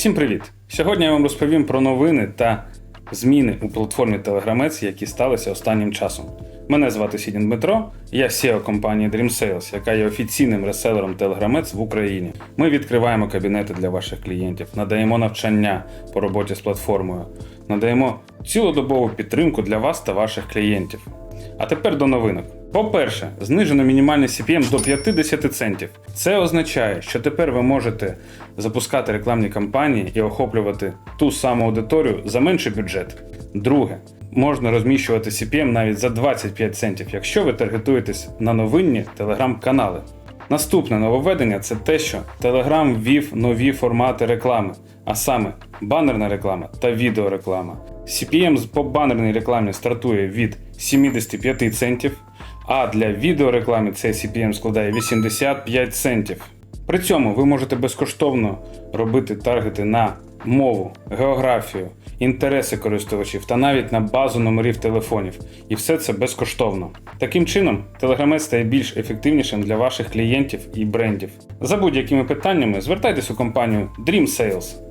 Всім привіт! Сьогодні я вам розповім про новини та зміни у платформі Telegrameць, які сталися останнім часом. Мене звати Сідін Дмитро, я SEO компанії DreamSales, яка є офіційним реселером Telegrameць в Україні. Ми відкриваємо кабінети для ваших клієнтів, надаємо навчання по роботі з платформою, надаємо цілодобову підтримку для вас та ваших клієнтів. А тепер до новинок. По-перше, знижено мінімальний CPM до 50 центів. Це означає, що тепер ви можете запускати рекламні кампанії і охоплювати ту саму аудиторію за менший бюджет. Друге, можна розміщувати CPM навіть за 25 центів, якщо ви таргетуєтесь на новинні телеграм-канали. Наступне нововведення це те, що Telegram ввів нові формати реклами, а саме банерна реклама та відеореклама. CPM по банерній рекламі стартує від 75 центів, а для відеореклами цей CPM складає 85 центів. При цьому ви можете безкоштовно робити таргети на мову, географію, інтереси користувачів та навіть на базу номерів телефонів. І все це безкоштовно. Таким чином, Telegram стає більш ефективнішим для ваших клієнтів і брендів. За будь-якими питаннями звертайтесь у компанію Dream Sales.